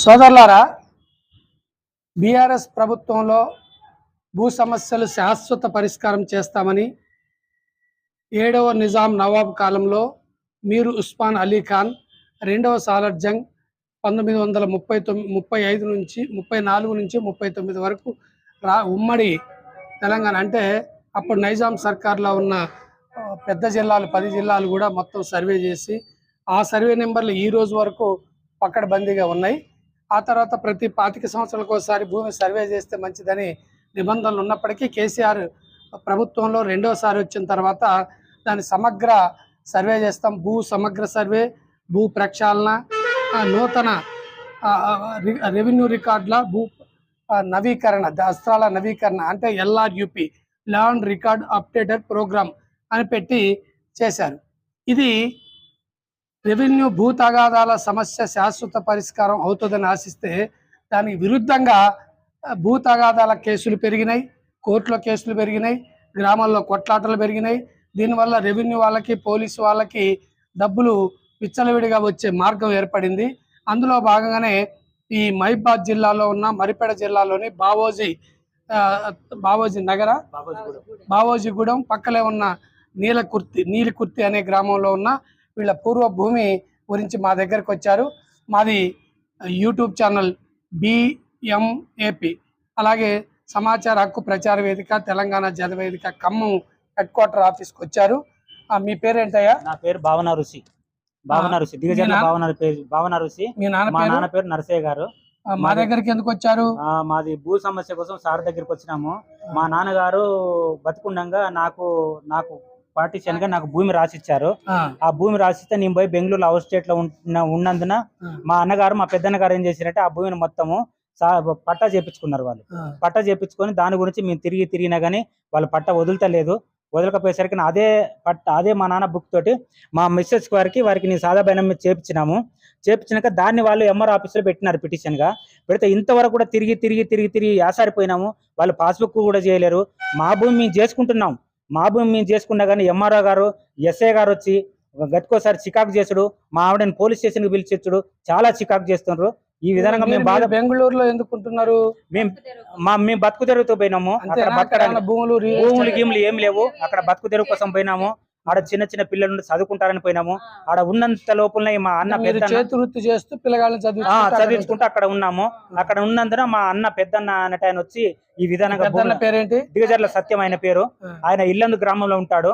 సోదరులారా బీఆర్ఎస్ ప్రభుత్వంలో భూ సమస్యలు శాశ్వత పరిష్కారం చేస్తామని ఏడవ నిజాం నవాబ్ కాలంలో మీరు ఉస్మాన్ అలీ ఖాన్ రెండవ సాలర్ జంగ్ పంతొమ్మిది వందల ముప్పై తొమ్మిది ముప్పై ఐదు నుంచి ముప్పై నాలుగు నుంచి ముప్పై తొమ్మిది వరకు రా ఉమ్మడి తెలంగాణ అంటే అప్పుడు నైజాం సర్కార్లో ఉన్న పెద్ద జిల్లాలు పది జిల్లాలు కూడా మొత్తం సర్వే చేసి ఆ సర్వే నెంబర్లు ఈ రోజు వరకు పక్కడబందీగా ఉన్నాయి. ఆ తర్వాత ప్రతి పాతిక సంవత్సరాలకు ఒకసారి భూమి సర్వే చేస్తే మంచిదని నిబంధనలు ఉన్నప్పటికీ కేసీఆర్ ప్రభుత్వంలో రెండోసారి వచ్చిన తర్వాత దాన్ని సమగ్ర సర్వే చేస్తాం. భూ సమగ్ర సర్వే భూ ప్రక్షాళన నూతన రెవెన్యూ రికార్డుల భూ నవీకరణ దస్త్రాల నవీకరణ అంటే LRUP land record updated programme అని పెట్టి చేశారు. ఇది రెవెన్యూ భూ తగాదాల సమస్య శాశ్వత పరిష్కారం అవుతుందని ఆశిస్తే దానికి విరుద్ధంగా భూ తగాదాల కేసులు పెరిగినాయి కోర్టులో కేసులు పెరిగినాయి గ్రామాల్లో కొట్లాటలు పెరిగినాయి. దీనివల్ల రెవెన్యూ వాళ్ళకి పోలీసు వాళ్ళకి డబ్బులు విచ్చలవిడిగా వచ్చే మార్గం ఏర్పడింది. అందులో భాగంగానే ఈ మహిబాద్ జిల్లాలో ఉన్న మరిపేడ జిల్లాలోని బావోజీ బావోజీ నగర బావోజీగూడెం. పక్కలే ఉన్న నీలకుర్తి నీలికుర్తి అనే గ్రామంలో ఉన్న వీళ్ళ పూర్వ భూమి గురించి మా దగ్గరకు వచ్చారు. మాది యూట్యూబ్ ఛానల్ బిఎంఏపి అలాగే సమాచార హక్కు ప్రచార వేదిక తెలంగాణ జన వేదిక ఖమ్మం హెడ్ క్వార్టర్ ఆఫీస్కి వచ్చారు. ఆ, మీ పేరేంటయ్యా? నా పేరు భావన ఋషి. భావన ఋషి దిగజర్ల మీనా? భావన పేరు భావన ఋషి. మీ నాన్న మా పేరు? నాన్న పేరు నరసయ్య గారు. మా దగ్గరికి ఎందుకు వచ్చారు? మాది భూ సమస్య కోసం సార్ దగ్గరికి వచ్చినాము. మా నాన్నగారు బతుకుండగా నాకు నాకు పార్టీషన్గా నాకు భూమి రాసిచ్చారు. ఆ, భూమి రాసిస్తే నేను పోయి బెంగళూరు హౌస్ స్టేట్లో ఉన్న- ఉన్నందున మా అన్నగారు మా పెద్దన్న గారు ఏం చేశారంటే ఆ భూమిని మొత్తము పట్టా చేపించుకున్నారు వాళ్ళు. పట్ట చేపించుకొని దాని గురించి మేము తిరిగి తిరిగినా కానీ వాళ్ళు పట్ట వదులుతలేదు. వదలకపోయేసరికి అదే పట్ట అదే మా నాన్న బుక్ తోటి మా మిస్సెస్ వారికి వారికి నేను సాదా మీద చేపించినాము. చేపించినాక దాన్ని వాళ్ళు ఎంఆర్ ఆఫీస్లో పెట్టినారు పిటిషన్గా. పెడితే ఇంతవరకు కూడా తిరిగి తిరిగి తిరిగి తిరిగి యాసారిపోయినాము. వాళ్ళు పాస్బుక్ కూడా చేయలేరు. మా భూమి మేము చేసుకుంటున్నాం. మా భూమి మేము చేసుకున్నా కానీ ఎంఆర్ఓ గారు ఎస్ఐ గారు వచ్చి గట్టుకోసారి చికాకు చేసుడు మా ఆవిడని పోలీస్ స్టేషన్కి పిలిచిచ్చుడు చాలా చికాకు చేస్తున్నారు ఈ విధంగా మేము బాధ బెంగళూరులో ఎందుకుంటున్నారు? మేము మా మేము బతుకు తెరుగుతూ పోయినాము. అక్కడ భూములు భూములు గీములు ఏం లేవు. అక్కడ బతుకు తెరువు కోసం పోయినాము. ఆడ చిన్న చిన్న పిల్లలు చదువుకుంటారని పోయినాము. ఆడ ఉన్నంత లోపలనే మా అన్న పెద్ద చేస్తూ పిల్లగాళ్ళని చదివించుకుంటూ అక్కడ చదివించుకుంటూ అక్కడ ఉన్నాము. అక్కడ ఉన్నందున మా అన్న పెద్దన్న అనేట ఆయన వచ్చి ఈ విధానంగా పేరేంటి? దిగజర్ల సత్యం ఆయన పేరు. ఆయన ఇల్లందు గ్రామంలో ఉంటాడు.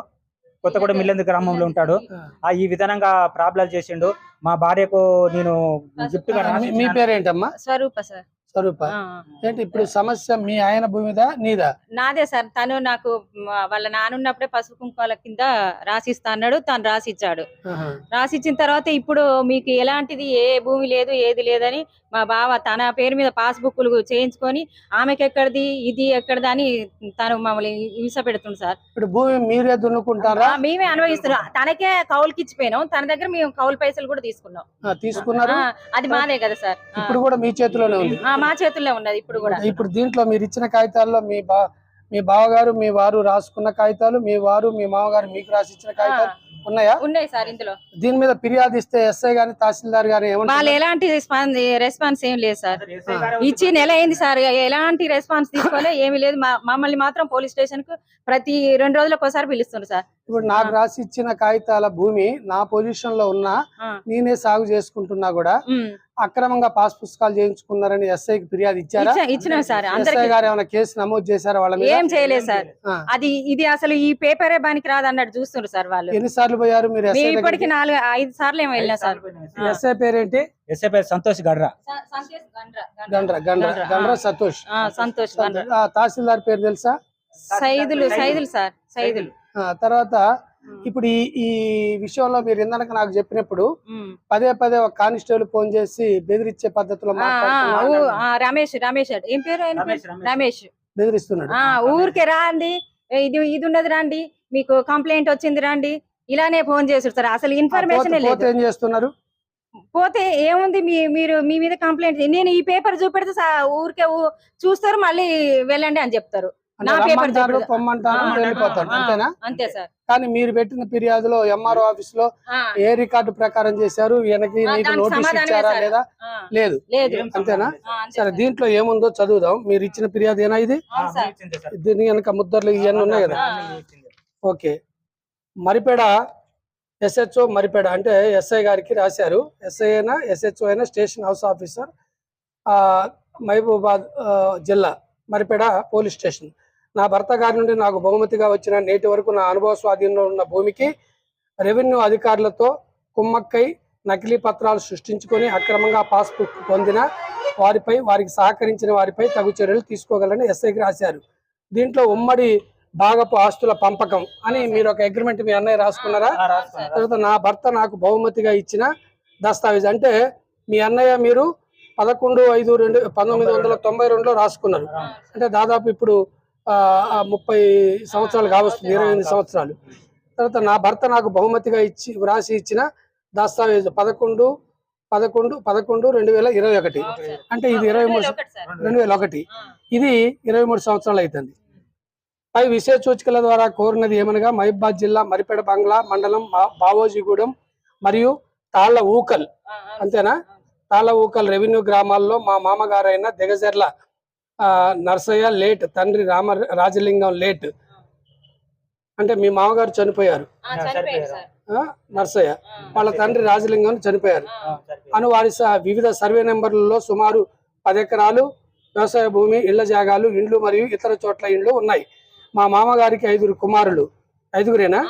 కొత్తగూడెం ఇల్లందు గ్రామంలో ఉంటాడు. ఆ. ఈ విధంగా ప్రాబ్లం చేసిండు. మా భార్యకు నేను గిఫ్ట్గా మీ పేరేంటమ్మా? స్వరూప సార్. స్వరూప. ఏంటి ఇప్పుడు సమస్య మీ ఆయన భూమిదా నీదా నాదే సార్ తను నాకు వాళ్ళ నానున్నప్పుడే పసుపు కుంకాల కింద రాసిస్తా అన్నాడు తను రాసిచ్చాడు. రాసిచ్చిన తర్వాత ఇప్పుడు మీకు ఎలాంటిది ఏ భూమి లేదు ఏది లేదని మా బావ తన పేరు మీద పాస్బుక్లు చేయించుకొని ఆమెకి ఎక్కడిది ఇది ఎక్కడిది అని తను మమ్మల్ని హింస పెడుతుంది సార్. ఇప్పుడు భూమి మీరే దున్నుకుంటారా? మేమే అనుభవిస్తున్నాం. తనకే కౌలుకి ఇచ్చిపోయినాం తన దగ్గర మేము కౌలు పైసలు కూడా తీసుకున్నాం. తీసుకున్నారు? అది మాదే కదా సార్. ఇప్పుడు కూడా మీ చేతిలోనే ఉంది? ఆ, మా చేతుల్లో ఉన్నది ఇప్పుడు కూడా. ఇప్పుడు దీంట్లో మీరు ఇచ్చిన కాగితాల్లో మీ బా మీ బావగారు మీ వారు రాసుకున్న కాగితాలు మీ వారు మీ మామగారు మీకు రాసి ఇచ్చిన కాగితాలు ఉన్నాయా? ఉన్నాయి సార్ ఇందులో. దీని మీద ఫిర్యాదు ఇస్తే ఎస్ఐ గాని తహసీల్దార్ గాని వాళ్ళు ఎలాంటి రెస్పాన్స్ ఏం లేదు సార్. ఇచ్చి నెల అయింది సార్. ఎలాంటి రెస్పాన్స్ తీసుకోలే ఏమీ లేదు. మమ్మల్ని మాత్రం పోలీస్ స్టేషన్కు ప్రతి రెండు రోజులకు ఒకసారి పిలుస్తున్నారు సార్. ఇప్పుడు నాకు రాసి ఇచ్చిన కాగితాల భూమి నా పొజిషన్లో ఉన్నా. నేనే సాగు చేసుకుంటున్నా కూడా. అక్రమంగా పాస్ పుస్తకాలు చేయించుకున్నారని ఎస్ఐకి ఫిర్యాదు ఇచ్చారా? ఇచ్చా- ఇచ్చినాం సార్. ఎస్ఐ గారు ఏమైనా కేసు నమోదు చేశారా వాళ్ళ మీద? ఏం చేయలేదు సార్. అది ఇది అసలు ఈ పేపరే బానికి రాదు అన్నట్టు చూస్తున్నారు సార్ వాళ్ళు. ఎన్నిసార్లు పోయారు మీరు ఇప్పటికి నాలుగు ఐదు సార్లు ఏమో వెళ్ళినా సార్. ఎస్ఐ పేరేంటి? ఎస్ఐ పేరు సంతోష్ గడ్రా. గండ్ర గండ్ర. గండ్ర. సంతోష్. ఆ, సంతోష్ తహసీల్దార్ పేరు తెలుసా? సైదులు సైదులు సార్ సైదులు. ఆ, తర్వాత ఇప్పుడు ఈ ఈ విషయంలో మీరు ఇందాక నాకు చెప్పినప్పుడు. పదే పదే ఒక కానిస్టేబుల్ ఫోన్ చేసి బెదిరించే పద్ధతిలో రమేష్ రమేష్. ఏం పేరు రమేష్, బెదిరిస్తున్నాడు. ఆ ఊరికే రండి ఇది ఇది ఉన్నది రండి. మీకు కంప్లైంట్ వచ్చింది రండి. ఇలానే ఫోన్ చేసారు సార్. అసలు ఇన్ఫర్మేషన్ లేదు. ఏం చేస్తున్నారు? పోతే ఏముంది? మీ మీరు మీ మీద కంప్లైంట్. నేను ఈ పేపర్ చూపెడితే ఊరికే చూస్తారు మళ్ళీ వెళ్ళండి అని చెప్తారు. నా పేపర్ రమ్మంటారు చెప్పలేదు. పొమ్మంటారు ఆ, వెళ్ళిపోతాడు ఆ, అంతేనా? అంతే సార్. కానీ మీరు పెట్టిన ఫిర్యాదులో ఎంఆర్ఓ ఆఫీస్లో ఏ రికార్డు ప్రకారం చేశారు? ఆ, నీకు నోటీస్ ఇచ్చారా. లేదా లేదు? లేదు. అంతేనా? సరే. దీంట్లో ఏముందో చదువుదాం. మీరు ఇచ్చిన ఫిర్యాదు ఏనా ఇది. దీని వెనక ముద్దర్లు ఇవన్నీ ఉన్నాయి కదా? ఓకే. మరిపేడ ఎస్హెచ్ఓ మరిపేడ అంటే ఎస్ఐ గారికి రాశారు. ఎస్ఐ అయినా ఎస్హెచ్ఓ అయినా స్టేషన్ హౌస్ ఆఫీసర్ ఆ, మహబూబాద్ జిల్లా మరిపేడ పోలీస్ స్టేషన్. నా భర్త గారి నుండి నాకు బహుమతిగా వచ్చిన నేటి వరకు నా అనుభవ స్వాధీనంలో ఉన్న భూమికి రెవెన్యూ అధికారులతో కుమ్మక్కై నకిలీ పత్రాలు సృష్టించుకొని అక్రమంగా పాస్బుక్ పొందిన వారిపై వారికి సహకరించిన వారిపై తగు చర్యలు తీసుకోగలని ఎస్ఐకి రాశారు. దీంట్లో ఉమ్మడి భాగపు ఆస్తుల పంపకం అని మీరు ఒక అగ్రిమెంట్ మీ అన్నయ్య రాసుకున్నారా? తర్వాత నా భర్త నాకు బహుమతిగా ఇచ్చిన దస్తావేజ్ అంటే మీ అన్నయ్య మీరు పదకొండు ఐదు రెండు పంతొమ్మిది వందల తొంభై రెండులో రాసుకున్నారు. అంటే దాదాపు ఇప్పుడు ముప్పై సంవత్సరాలు కావస్తుంది ఇరవై ఎనిమిది సంవత్సరాలు. తర్వాత నా భర్త నాకు బహుమతిగా ఇచ్చి వ్రాసి ఇచ్చిన దస్తావేజ్ పదకొండు పదకొండు పదకొండు రెండు వేల ఇరవై ఒకటి. అంటే ఇది ఇరవై మూడు. రెండు వేల ఒకటి ఇది ఇరవై మూడు సంవత్సరాలు అవుతుంది పై విశేష సూచికల ద్వారా కోరినది ఏమనగా మహిబాద్ జిల్లా మరిపేడ బంగ్లా మండలం బావోజీగూడెం మరియు తాళ్ళ ఊకల్. అంతేనా. తాళ్ళ ఊకల్ రెవెన్యూ గ్రామాల్లో మా మామగారైన దిగజర్ల నర్సయ్య లేట్ తండ్రి రామ రాజలింగం లేట్. అంటే మీ మామగారు చనిపోయారు. నర్సయ్య. వాళ్ళ తండ్రి రాజలింగం చనిపోయారు. అను వారి వివిధ సర్వే నెంబర్లలో సుమారు పది ఎకరాలు వ్యవసాయ భూమి ఇళ్ళ జాగాలు ఇండ్లు మరియు ఇతర చోట్ల ఇండ్లు ఉన్నాయి. మా మామగారికి ఐదుగురు కుమారులు. ఐదుగురేనా.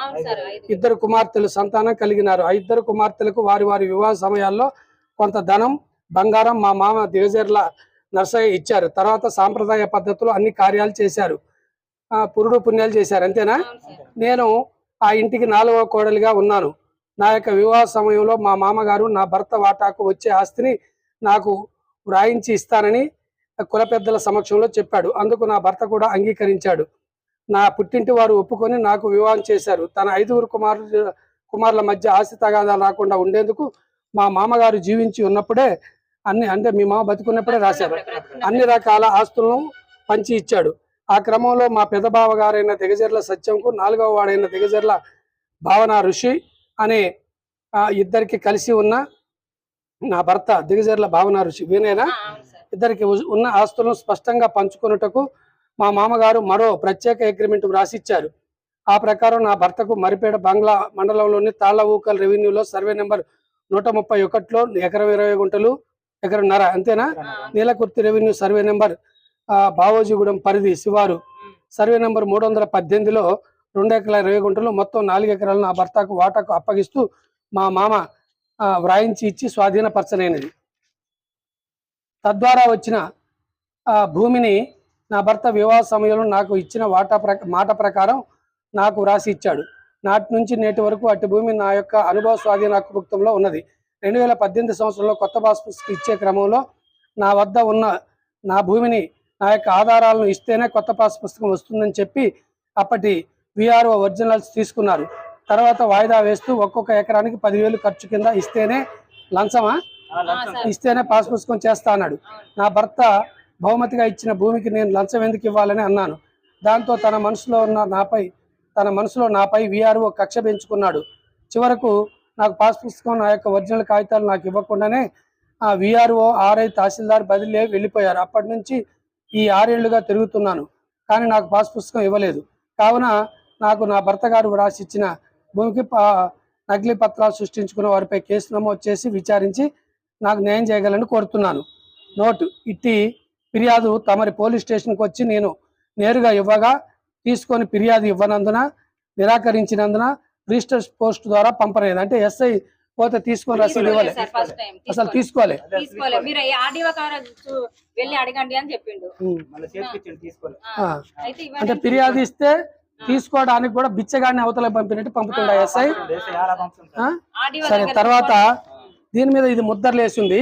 ఇద్దరు కుమార్తెలు సంతానం కలిగినారు. ఆ ఇద్దరు కుమార్తెలకు వారి వారి వివాహ సమయాల్లో కొంత ధనం బంగారం మా మామ దిగజర్ల నర్సయ్య ఇచ్చారు. తర్వాత సాంప్రదాయ పద్ధతిలో అన్ని కార్యాలు చేశారు. ఆ పురుడు పుణ్యాలు చేశారు. అంతేనా. నేను ఆ ఇంటికి నాలుగవ కోడలిగా ఉన్నాను. నా యొక్క వివాహ సమయంలో మా మామగారు నా భర్త వాటాకు వచ్చే ఆస్తిని నాకు వ్రాయించి ఇస్తానని కుల పెద్దల సమక్షంలో చెప్పాడు. అందుకు నా భర్త కూడా అంగీకరించాడు. నా పుట్టింటి వారు ఒప్పుకొని నాకు వివాహం చేశారు. తన ఐదుగురు కుమారు కుమారుల మధ్య ఆస్తి తగాదాలు రాకుండా ఉండేందుకు మా మామగారు జీవించి ఉన్నప్పుడే అన్ని అంటే మీ మామ బతుకున్నప్పుడే రాశారు. అన్ని రకాల ఆస్తులను పంచి ఇచ్చాడు. ఆ క్రమంలో మా పెదబావ గారైన దిగజర్ల సత్యంకు నాలుగవ వాడైన దిగజర్ల భావన ఋషి అనే ఇద్దరికి కలిసి ఉన్న నా భర్త దిగజర్ల భావన ఋషి. వీనేనా. ఇద్దరికి ఉన్న ఆస్తులను స్పష్టంగా పంచుకొనుటకు మా మామగారు మరో ప్రత్యేక అగ్రిమెంట్ వ్రాసిచ్చారు ఆ ప్రకారం నా భర్తకు మరిపేట బంగ్లా మండలంలోని తాళ్ళ ఊకల్ రెవెన్యూలో సర్వే నెంబర్ నూట ముప్పై ఒకటిలో ఎకరం ఇరవై గుంటలు ఎకరన్నర అంతేనా? Neelakurthi revenue survey number Bavojigudem పరిధి శివారు. సర్వే నెంబర్ మూడు వందల పద్దెనిమిదిలో రెండు ఎకరాల ఇరవై గుంటలు మొత్తం నాలుగు ఎకరాలు నా భర్తకు వాటాకు అప్పగిస్తూ మా మామ వ్రాయించి ఇచ్చి స్వాధీనపరచలేనిది. తద్వారా వచ్చిన ఆ, భూమిని నా భర్త వివాహ సమయంలో నాకు ఇచ్చిన వాటా మాట ప్రకారం నాకు రాసి ఇచ్చాడు. నాటి నుంచి నేటి వరకు అటు భూమి నా యొక్క అనుభవ స్వాధీన హక్కుభుక్తంలో ఉన్నది. రెండు వేల పద్దెనిమిది సంవత్సరంలో కొత్త పాస్ పుస్తకం ఇచ్చే క్రమంలో నా వద్ద ఉన్న నా భూమిని నా యొక్క ఆధారాలను ఇస్తేనే కొత్త పాస్ పుస్తకం వస్తుందని చెప్పి అప్పటి విఆర్ఓ ఒరిజినల్స్ తీసుకున్నారు. తర్వాత వాయిదా వేస్తూ ఒక్కొక్క ఎకరానికి పదివేలు ఖర్చు కింద ఇస్తేనే లంచమా. ఇస్తేనే పాస్ పుస్తకం చేస్తా అన్నాడు. నా భర్త బహుమతిగా ఇచ్చిన భూమికి నేను లంచం ఎందుకు ఇవ్వాలని అన్నాను. దాంతో తన మనసులో ఉన్న నాపై తన మనసులో నాపై విఆర్ఓ కక్ష పెంచుకున్నాడు. చివరకు నాకు పాస్ పుస్తకం నా యొక్క ఒరిజినల్ కాగితాలు నాకు ఇవ్వకుండానే ఆ విఆర్ఓ ఆర్ఐ తహసీల్దార్ బదిలీ వెళ్ళిపోయారు. అప్పటి నుంచి ఈ ఆరేళ్ళుగా తిరుగుతున్నాను. కానీ నాకు పాస్ పుస్తకం ఇవ్వలేదు. కావున నాకు నా భర్త గారు రాసి ఇచ్చిన భూమికి నకిలీ పత్రాలు సృష్టించుకున్న వారిపై కేసు నమోదు చేసి విచారించి నాకు న్యాయం చేయగలని కోరుతున్నాను. నోటు ఇట్టి ఫిర్యాదు తమరి పోలీస్ స్టేషన్కి వచ్చి నేను నేరుగా ఇవ్వగా తీసుకొని ఫిర్యాదు ఇవ్వనందున నిరాకరించినందున రిజిస్టర్ పోస్ట్ ద్వారా పంపలేదు అంటే ఎస్ఐ పోతే తీసుకొని రసీదు ఇవ్వలే. అసలు మీరు ఆర్డీఓ వెళ్ళి అడగండి అని చెప్పిండు. ఇవ్వండి అంటే ఫిర్యాదు ఇస్తే తీసుకోవడానికి కూడా బిచ్చగాడిని అవతల పంపినట్టు పంపుతుండ ఎస్ఐ? సరే? తర్వాత దీని మీద ఇది వేసింది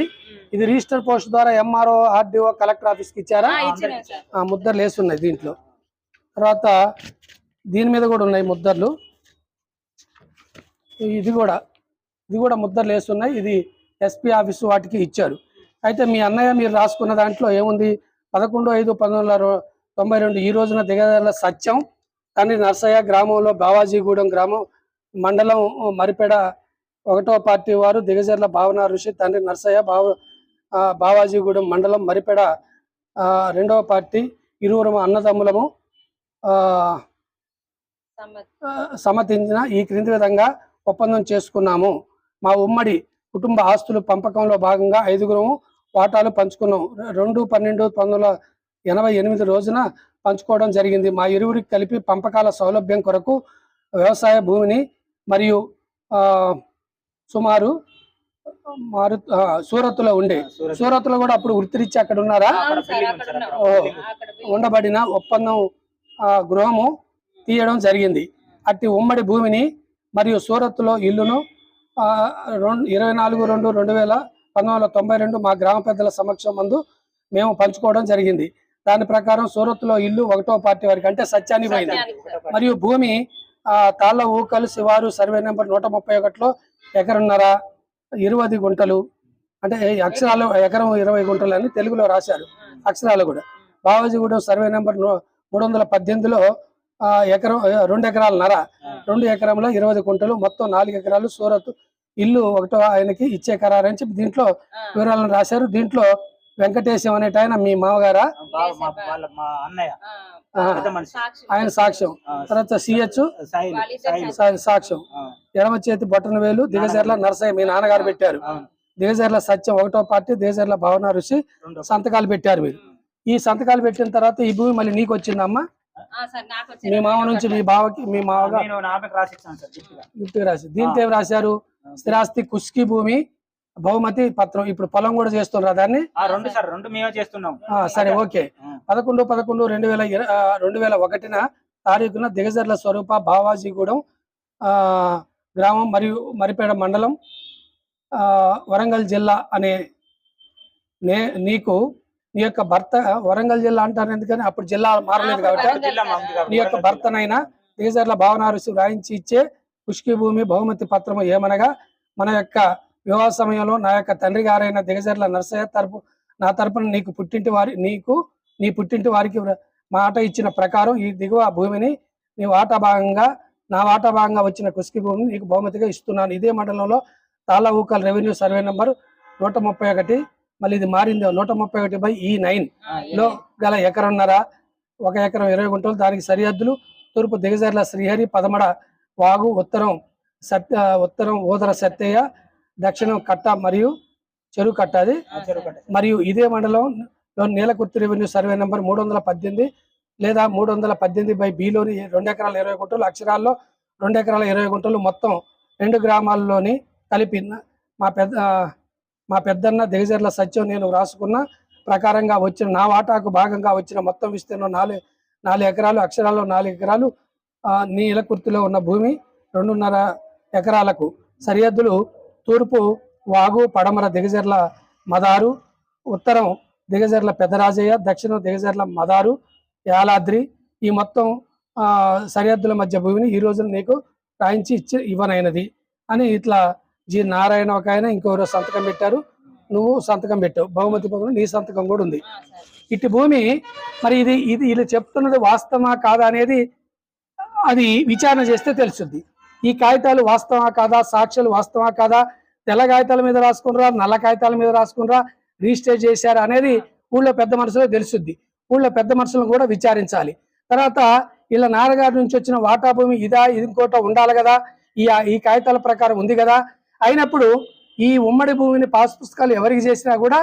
ఇది రిజిస్టర్ పోస్ట్ ద్వారా ఎంఆర్ఓ ఆర్డీఓ కలెక్టర్ ఆఫీస్కి ఇచ్చారా? ఆ, ఇచ్చినాం సార్. ఆ ముద్రలు వేసి ఉన్నాయి దీంట్లో. తర్వాత దీని మీద కూడా ఉన్నాయి ముద్రలు ఇది కూడా ఇది కూడా ముద్రలు వేసి ఉన్నాయి ఇది ఎస్పీ ఆఫీసు వాటికి ఇచ్చారు. అయితే మీ అన్నయ్య మీరు రాసుకున్న దాంట్లో ఏముంది? పదకొండు ఐదు పంతొమ్మిది వందల తొంభై రెండు ఈ రోజున దిగజార్ల సత్యం. తండ్రి నర్సయ్య గ్రామంలో బావాజీగూడెం గ్రామం మండలం మరిపేడ ఒకటో పార్టీ వారు దిగజర్ల భావన ఋషి తండ్రి నర్సయ్య బావ బావాజీగూడెం మండలం మరిపేడ ఆ, రెండవ పార్టీ ఇరువురు అన్నదమ్ములము సమ్మతించిన ఈ క్రింది విధంగా ఒప్పందం చేసుకున్నాము. మా ఉమ్మడి కుటుంబ ఆస్తులు పంపకంలో భాగంగా ఐదుగురము వాటాలు పంచుకున్నాం. రెండు పన్నెండు పంతొమ్మిది వందల ఎనభై ఎనిమిది రోజున పంచుకోవడం జరిగింది. మా ఇరువురికి కలిపి పంపకాల సౌలభ్యం కొరకు వ్యవసాయ భూమిని మరియు ఆ, సుమారు మారు సూరత్లో ఉండే. సూరత్. సూరత్లో కూడా అప్పుడు వృత్తిరీత్యా అక్కడ ఉన్నారా. ఉండబడిన ఒప్పందం ఆ, గృహము తీయడం జరిగింది. అట్టి ఉమ్మడి భూమిని మరియు సూరత్లో ఇల్లును రెండు ఇరవై నాలుగు రెండు రెండు వేల పంతొమ్మిది వందల తొంభై రెండు మా గ్రామ పెద్దల సమక్షం మందు మేము పంచుకోవడం జరిగింది. దాని ప్రకారం సూరత్లో ఇల్లు ఒకటో పార్టీ వారికి అంటే సత్యాన్ని పోయింది. మరియు భూమి ఆ, తాళ్ళ ఊకలు శివారు సర్వే నెంబర్ నూట ముప్పై ఒకటిలో ఎకరన్నర ఇరవై గుంటలు అంటే అక్షరాలు ఎకరం ఇరవై గుంటలు అని తెలుగులో రాశారు. అక్షరాలు కూడా. బావాజీగూడెం సర్వే నెంబర్ మూడు వందల పద్దెనిమిదిలో ఎకరం ఆ, రెండు ఎకరాల నర. రెండు ఎకరంలో ఇరవై గుంటలు మొత్తం నాలుగు ఎకరాలు సూరత్ ఇల్లు ఒకటో ఆయనకి ఇచ్చే ఖరారు అని చెప్పి దీంట్లో వివరాలను రాశారు. దీంట్లో వెంకటేశం అనేట ఆయన మీ మామగారా. ఆయన సాక్ష్యం. తర్వాత సిహెచ్. సాక్ష్యం. ఎడమ చేతి బొట్టన వేలు దిగజర్ల నరసయ్య మీ నాన్నగారు పెట్టారు. దిగజర్ల సత్యం ఒకటో పార్టీ దిగజర్ల భావన ఋషి సంతకాలు పెట్టారు మీరు. ఈ సంతకాలు పెట్టిన తర్వాత ఈ భూమి మళ్ళీ నీకు వచ్చిందమ్మా ఆ, సార్, నాకు వచ్చింది. మీ మామ నుంచి మీ బావకి మీ గిఫ్ట్గా. గిఫ్ట్ రాసి. దీంట్లో ఏం రాశారు? స్థిరాస్తి కుస్కి భూమి బహుమతి పత్రం. ఇప్పుడు పొలం కూడా చేస్తున్నారు దాన్ని? ఆ రెండు సార్ రెండు మేమే చేస్తున్నాం. ఆ, సరే ఓకే. పదకొండు పదకొండు రెండు వేల రెండు వేల ఒకటిన తారీఖున దిగజర్ల స్వరూప బావాజీగూడెం ఆ, గ్రామం మరియు మరిపేడ మండలం ఆ, వరంగల్ జిల్లా అనే నే నీకు నీ యొక్క భర్త వరంగల్ జిల్లా అంటారు ఎందుకని? అప్పుడు జిల్లా మారలేదు కాబట్టి నీ యొక్క భర్తనైనా దిగజర్ల భావనారుసి వ్రాయించి ఇచ్చే పుష్కి భూమి బహుమతి పత్రము ఏమనగా మన యొక్క వివాహ సమయంలో నా యొక్క తండ్రి గారైన దిగజర్ల నరసయ్య తరపు నా తరపున నీకు పుట్టింటి వారి నీకు నీ పుట్టింటి వారికి వ్ర- మాట ఇచ్చిన ప్రకారం ఈ దిగువ భూమిని నీ వాటా భాగంగా నా వాటా భాగంగా వచ్చిన కుస్కి భూమిని నీకు బహుమతిగా ఇస్తున్నాను. ఇదే మండలంలో తాళ ఊకల్ రెవెన్యూ సర్వే నంబర్ నూట ముప్పై ఒకటి మళ్ళీ ఇది మారింది నూట ముప్పై ఒకటి బై ఈ నైన్. లో గల ఎకరన్నర ఒక ఎకరం ఇరవై గుంటలు దానికి సరిహద్దులు తూర్పు దిగజర్ల శ్రీహరి పదమడ వాగు ఉత్తరం సత్య ఉత్తరం ఊదర సత్తయ్య దక్షిణం కట్ట మరియు చెరువు కట్ట అది. మరియు ఇదే మండలంలో నీలకుర్తి రెవెన్యూ సర్వే నెంబర్ మూడు వందల పద్దెనిమిది లేదా మూడు వందల పద్దెనిమిది బై బిలోని రెండు ఎకరాల ఇరవై గుంటలు అక్షరాల్లో రెండు ఎకరాల ఇరవై గుంటలు మొత్తం రెండు గ్రామాల్లోని కలిపి మా పెద్ద మా పెద్దన్న దిగజర్ల సత్యం నేను రాసుకున్న ప్రకారంగా వచ్చిన నా వాటాకు భాగంగా వచ్చిన మొత్తం విస్తీర్ణం నాలుగు నాలుగు ఎకరాలు అక్షరాల్లో నాలుగు ఎకరాలు నీలకుర్తిలో ఉన్న భూమి రెండున్నర ఎకరాలకు. సరిహద్దులు తూర్పు వాగు పడమర దిగజర్ల మదారు ఉత్తరం దిగజర్ల పెద్దరాజయ్య దక్షిణం దిగజర్ల మదారు యాలాద్రి ఈ మొత్తం సరిహద్దుల మధ్య భూమిని ఈ రోజున నీకు రాయించి ఇచ్చి ఇవ్వనైనది అని ఇట్లా జి నారాయణ ఒక ఆయన ఇంకొకరు సంతకం పెట్టారు. నువ్వు సంతకం పెట్టావు. బహుమతి పదం నీ సంతకం కూడా ఉంది. ఇట్టి ఇటు భూమి మరి ఇది ఇది వీళ్ళు చెప్తున్నది వాస్తవమా కాదా అనేది అది విచారణ చేస్తే తెలుస్తుంది. ఈ కాగితాలు వాస్తవా కాదా? సాక్ష్యాలు వాస్తవా కాదా? తెల్ల కాగితాల మీద రాసుకున్నారా? నల్ల కాగితాల మీద రాసుకున్నారా? రిజిస్టర్ చేశారా అనేది ఊళ్ళో పెద్ద మనుషులకు తెలుస్తుంది. ఊళ్ళో పెద్ద మనుషులను కూడా విచారించాలి. తర్వాత వీళ్ళ నాన్నగారి నుంచి వచ్చిన వాటా భూమి ఇదా ఇది ఇంకోట ఉండాలి కదా? ఈ ఈ కాగితాల ప్రకారం ఉంది కదా? అయినప్పుడు ఈ ఉమ్మడి భూమిని పాస్ పుస్తకాలు ఎవరికి చేసినా కూడా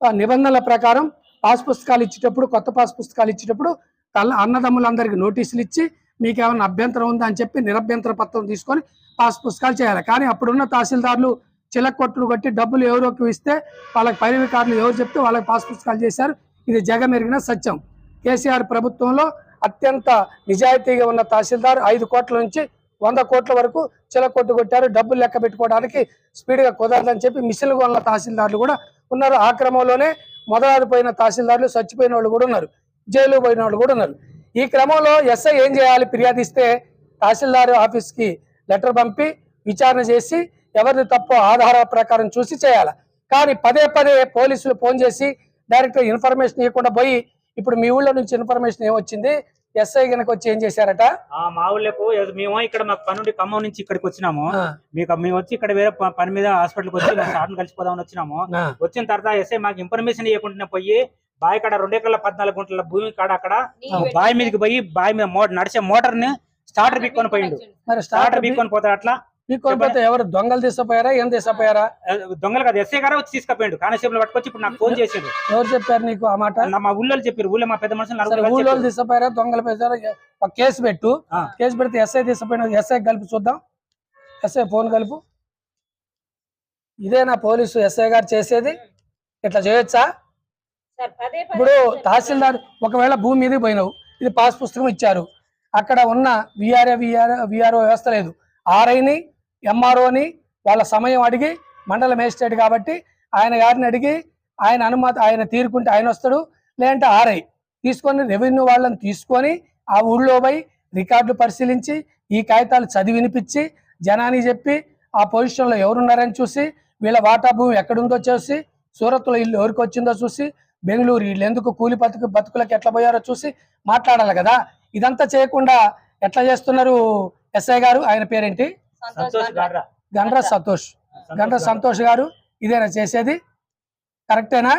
నిబంధనల ప్రకారం పాస్ పుస్తకాలు ఇచ్చేటప్పుడు కొత్త పాస్ పుస్తకాలు ఇచ్చేటప్పుడు తల్ల అన్నదమ్ములందరికీ నోటీసులు ఇచ్చి మీకు ఏమైనా అభ్యంతరం ఉందా? అని చెప్పి నిరభ్యంతర పత్రం తీసుకొని పాస్ పుస్తకాలు చేయాలి. కానీ అప్పుడున్న తహసీల్దార్లు చిలక కొట్టులు కొట్టి డబ్బులు ఎవరోకి ఇస్తే వాళ్ళకి పరివికారులు ఎవరు చెప్తే వాళ్ళకి పాస్ పుస్తకాలు చేశారు. ఇది జగమెరిగిన సత్యం. కేసీఆర్ ప్రభుత్వంలో అత్యంత నిజాయితీగా ఉన్న తహసీల్దార్ ఐదు కోట్ల నుంచి వంద కోట్ల వరకు చిల కొట్టు కొట్టారు. డబ్బులు లెక్క పెట్టుకోవడానికి స్పీడ్గా కుదరదని చెప్పి మిషన్లు కొన్న తహసీల్దార్లు కూడా ఉన్నారు. ఆ క్రమంలోనే మొదలాది పోయిన తహసీల్దార్లు చచ్చిపోయిన వాళ్ళు కూడా ఉన్నారు. జైలు పోయిన వాళ్ళు కూడా ఉన్నారు. ఈ క్రమంలో ఎస్ఐ ఏం చేయాలి? ఫిర్యాదు ఇస్తే తహసీల్దార్ ఆఫీస్కి లెటర్ పంపి విచారణ చేసి ఎవరిది తప్పు ఆధార ప్రకారం చూసి చేయాలి. కానీ పదే పదే పోలీసులు ఫోన్ చేసి డైరెక్ట్ ఇన్ఫర్మేషన్ ఇవ్వకుండా పోయి ఇప్పుడు మీ ఊళ్ళో నుంచి ఇన్ఫర్మేషన్ ఏమొచ్చింది? ఎస్ఐ గనక వచ్చి ఏం చేశారట? ఆ మా ఊళ్ళకు మేము ఇక్కడ మాకు పని నుండి ఖమ్మం నుంచి ఇక్కడికి వచ్చినాము. మీకు మేము వచ్చి ఇక్కడ వేరే పని మీద హాస్పిటల్కి వచ్చి సార్ని కలిసిపోదామని వచ్చినాము. వచ్చిన తర్వాత ఎస్ఐ మాకు ఇన్ఫర్మేషన్ ఇవ్వకుండా పోయి బావి కాడ రెండు ఎకరాల పద్నాలుగు గుంటల భూమి కాడ అక్కడ బావి మీదకి పోయి బావి మీద నడిచే మోటార్ని స్టార్టర్ బిక్కొని పోయిండు. మరి స్టార్టర్ స్టార్టర్ బిక్కొని పోతాడు అట్లా. పోతే ఎవరు దొంగలు తీసుకుపోయారా? ఏం తీసుకుపోయారా? దొంగలు కదా ఎస్ఐ గారు వచ్చి తీసుకుపోయిండు. కానిస్టేబుల్ పట్టుకొచ్చి ఇప్పుడు నాకు ఫోన్ చేసిండు. ఎవరు చెప్పారు నీకు ఆ మాట? నా మా ఊళ్ళో చెప్పారు. ఊళ్ళో మా పెద్ద మనుషులు ఊళ్ళో. తీసుకుపోయారా? దొంగలు పోయారా ఒక కేసు పెట్టు. కేసు పెడితే ఎస్ఐ తీసుకుపోయిన ఎస్ఐ కలిపి చూద్దాం. ఎస్ఐ ఫోన్ కలుపు. ఇదేనా పోలీసు ఎస్ఐ గారు చేసేది. ఇట్లా చేయొచ్చా? ఇప్పుడు తహసీల్దార్ ఒకవేళ భూమి మీదకి పోయినావు ఇది పాస్ పుస్తకం ఇచ్చారు. అక్కడ ఉన్న విఆర్ఏ విఆర్ విఆర్ఓ వ్యవస్థ లేదు. ఆర్ఐని ఎంఆర్ఓని వాళ్ళ సమయం అడిగి మండల మేజిస్ట్రేట్ కాబట్టి ఆయన గారిని అడిగి ఆయన అనుమతి ఆయన తీరుకుంటే ఆయన వస్తాడు లేదంటే ఆర్ఐ తీసుకొని రెవెన్యూ వాళ్ళని తీసుకొని ఆ ఊళ్ళో పోయి రికార్డులు పరిశీలించి ఈ కాగితాలు చదివి వినిపించి జనాన్ని చెప్పి ఆ పొజిషన్లో ఎవరున్నారని చూసి వీళ్ళ వాటా భూమి ఎక్కడుందో చూసి సూరత్లో ఇల్లు ఎవరికి వచ్చిందో చూసి బెంగళూరు వీళ్ళు ఎందుకు కూలి బతుకు బతుకులకు ఎట్లా పోయారో చూసి మాట్లాడాలి కదా. ఇదంతా చేయకుండా ఎట్లా చేస్తున్నారు ఎస్ఐ గారు? ఆయన పేరేంటి? గాడ్రా. సంతోష్. గండ్ర సంతోష్ గారు ఇదేనా చేసేది? కరెక్టేనా?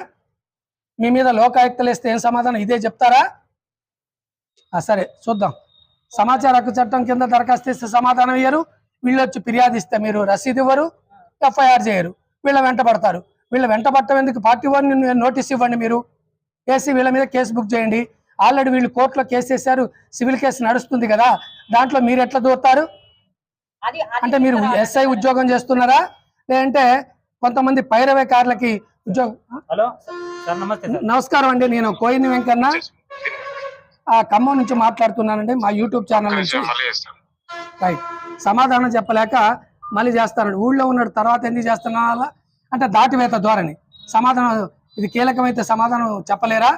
మీ మీద లోకాయుక్తలు వేస్తే ఏం సమాధానం? ఇదే చెప్తారా? ఆ, సరే చూద్దాం. సమాచార హక్కు చట్టం కింద దరఖాస్తు ఇస్తే సమాధానం ఇయ్యరు. వీళ్ళు వచ్చి ఫిర్యాదు ఇస్తే మీరు రసీదు ఇవ్వరు. ఎఫ్ఐఆర్ చేయరు. వీళ్ళ వెంట పడతారు. వీళ్ళ వెంట పట్టడం ఎందుకు? పార్టీ వారిని నోటీస్ ఇవ్వండి మీరు. కేసు వీళ్ళ మీద కేసు బుక్ చేయండి. ఆల్రెడీ వీళ్ళు కోర్టులో కేసు వేశారు. సివిల్ కేసు నడుస్తుంది కదా. దాంట్లో మీరు ఎట్లా దూరుతారు? అంటే మీరు ఎస్ఐ ఉద్యోగం చేస్తున్నారా? లేదంటే కొంతమంది పైరవేకారులకి ఉద్యోగం హలో? సార్ నమస్తే సార్. నమస్కారం అండి నేను కోయిని వెంకన్న. ఆ ఖమ్మం నుంచి మాట్లాడుతున్నానండి మా యూట్యూబ్ ఛానల్ నుంచి. రైట్. సమాధానం చెప్పలేక మళ్ళీ చేస్తానండి. ఊళ్ళో ఉన్నాడు తర్వాత ఎందుకు చేస్తున్నా అంటే దాటివేత ధోరణి. సమాధానం ఇది కీలకమైతే సమాధానం చెప్పలేరా?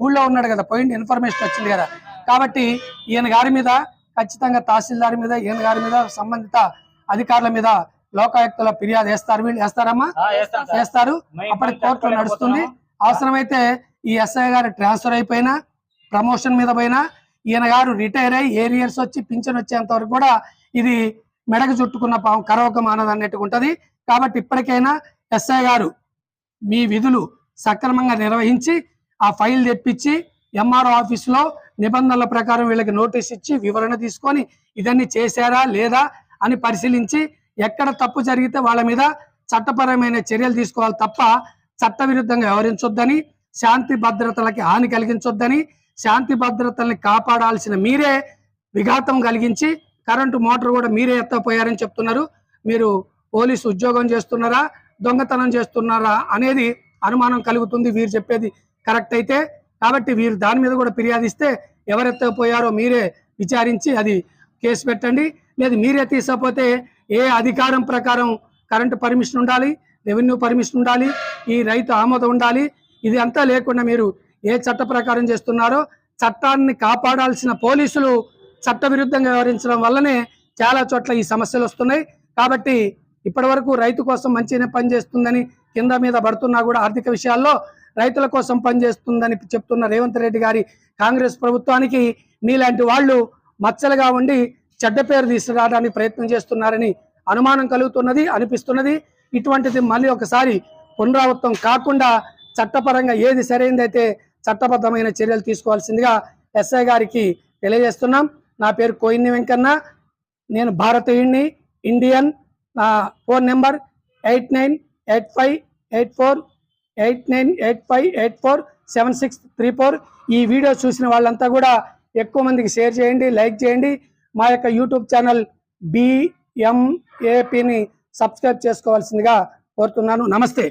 ఊళ్ళో ఉన్నాడు కదా పోయింది ఇన్ఫర్మేషన్ వచ్చింది కదా. కాబట్టి ఈయన గారి మీద ఖచ్చితంగా తహసీల్దార్ మీద ఈయన గారి మీద సంబంధిత అధికారుల మీద లోకాయుక్తల ఫిర్యాదు వేస్తారు వీళ్ళు వేస్తారమ్మా. వేస్తారు అప్పటి పని కోర్టులో నడుస్తుంది. అవసరమైతే ఈ ఎస్ఐ గారు ట్రాన్స్ఫర్ అయిపోయినా ప్రమోషన్ మీద పోయినా ఈయన గారు రిటైర్ అయ్యి ఏరియర్స్ వచ్చి పింఛన్ వచ్చేంత వరకు కూడా ఇది మెడకు చుట్టుకున్న పాము కరవక మానదు అన్నట్టుగా ఉంటది కాబట్టి ఇప్పటికైనా ఎస్ఐ గారు మీ విధులు సక్రమంగా నిర్వహించి ఆ ఫైల్ తెప్పించి ఎంఆర్ఓ ఆఫీసులో నిబంధనల ప్రకారం వీళ్ళకి నోటీస్ ఇచ్చి వివరణ తీసుకొని ఇదన్నీ చేశారా లేదా అని పరిశీలించి ఎక్కడ తప్పు జరిగితే వాళ్ళ మీద చట్టపరమైన చర్యలు తీసుకోవాలి తప్ప చట్టవిరుద్ధంగా వ్యవహరించొద్దని శాంతి భద్రతలకి హాని కలిగించొద్దని శాంతి భద్రతల్ని కాపాడాల్సిన మీరే విఘాతం కలిగించి కరెంటు మోటార్ కూడా మీరే ఎత్తపోయారని చెప్తున్నారు. మీరు పోలీసు ఉద్యోగం చేస్తున్నారా దొంగతనం చేస్తున్నారా అనేది అనుమానం కలుగుతుంది. వీరు చెప్పేది కరెక్ట్ అయితే కాబట్టి వీరు దాని మీద కూడా ఫిర్యాదు ఇస్తే ఎవరెత్తపోయారో మీరే విచారించి అది కేసు పెట్టండి. లేదు మీరే తీసకపోతే ఏ అధికారం ప్రకారం కరెంటు పర్మిషన్ ఉండాలి రెవెన్యూ పర్మిషన్ ఉండాలి ఈ రైతు ఆమోదం ఉండాలి ఇది అంతా లేకుండా మీరు ఏ చట్ట ప్రకారం చేస్తున్నారో చట్టాన్ని కాపాడాల్సిన పోలీసులు చట్టవిరుద్ధంగా వ్యవహరించడం వల్లనే చాలా చోట్ల ఈ సమస్యలు వస్తున్నాయి. కాబట్టి ఇప్పటివరకు రైతు కోసం మంచిగానే పనిచేస్తుందని కింద మీద పడుతున్నా కూడా ఆర్థిక విషయాల్లో రైతుల కోసం పనిచేస్తుందని చెప్తున్న రేవంత్ రెడ్డి గారి కాంగ్రెస్ ప్రభుత్వానికి మీలాంటి వాళ్ళు మచ్చలుగా ఉండి చెడ్డ పేరు తీసుకురావడానికి ప్రయత్నం చేస్తున్నారని అనుమానం కలుగుతున్నది అనిపిస్తున్నది. ఇటువంటిది మళ్ళీ ఒకసారి పునరావృతం కాకుండా చట్టపరంగా ఏది సరైనదైతే చట్టబద్ధమైన చర్యలు తీసుకోవాల్సిందిగా ఎస్ఐ గారికి తెలియజేస్తున్నాం. నా పేరు కోయిన్ని వెంకన్న. నేను భారతీయుణ్ణి ఇండియన్ నా phone number eight nine eight five eight four eight nine eight five eight four seven six three four. ఈ వీడియో చూసిన వాళ్ళంతా కూడా ఎక్కువ మందికి షేర్ చేయండి లైక్ చేయండి. మా యొక్క యూట్యూబ్ ఛానల్ బిఎంఏపిని సబ్స్క్రైబ్ చేసుకోవాల్సిందిగా కోరుతున్నాను. నమస్తే.